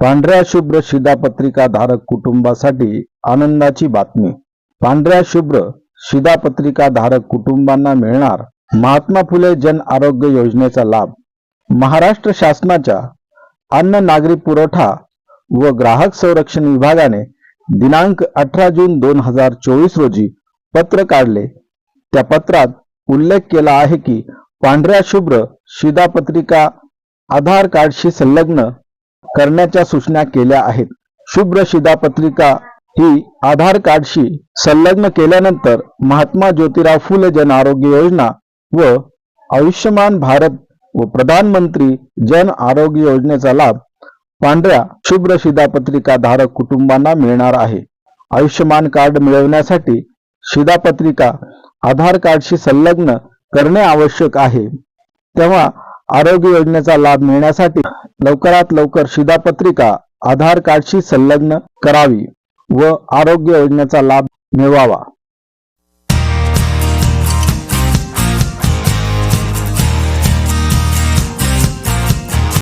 पांढऱ्या शुभ्र शिधापत्रिका धारक कुटुंबासाठी आनंदाची बातमी. पांढऱ्या शुभ्र शिधापत्रिका धारक कुटुंबांना मिळणार महात्मा फुले जन आरोग्य योजनेचा लाभ. महाराष्ट्र शासनाच्या अन्न नागरी पुरवठा व ग्राहक संरक्षण विभागाने दिनांक अठरा जून दोन हजार चोवीस रोजी पत्र काढले. त्या पत्रात उल्लेख केला आहे की पांढऱ्या शुभ्र शिधापत्रिका आधार कार्डशी संलग्न करण्याच्या सूचना केल्या आहेत. शुभ्र शिधापत्रिका ही आधार कार्डशी संलग्न केल्यानंतर महात्मा ज्योतिराव फुले जन आरोग्य योजना व आयुष्यमान भारत व प्रधानमंत्री जन आरोग्य योजनेचा लाभ पांढऱ्या शुभ्र शिधापत्रिका धारक कुटुंबांना मिळणार आहे. आयुष्यमान कार्ड मिळवण्यासाठी शिधापत्रिका आधार कार्डशी संलग्न करणे आवश्यक आहे. तेव्हा आरोग्य योजनेचा लाभ मिळण्यासाठी लवकरात लवकर शिधापत्रिका आधार कार्डशी संलग्न करावी व आरोग्य योजनेचा लाभ मिळवावा.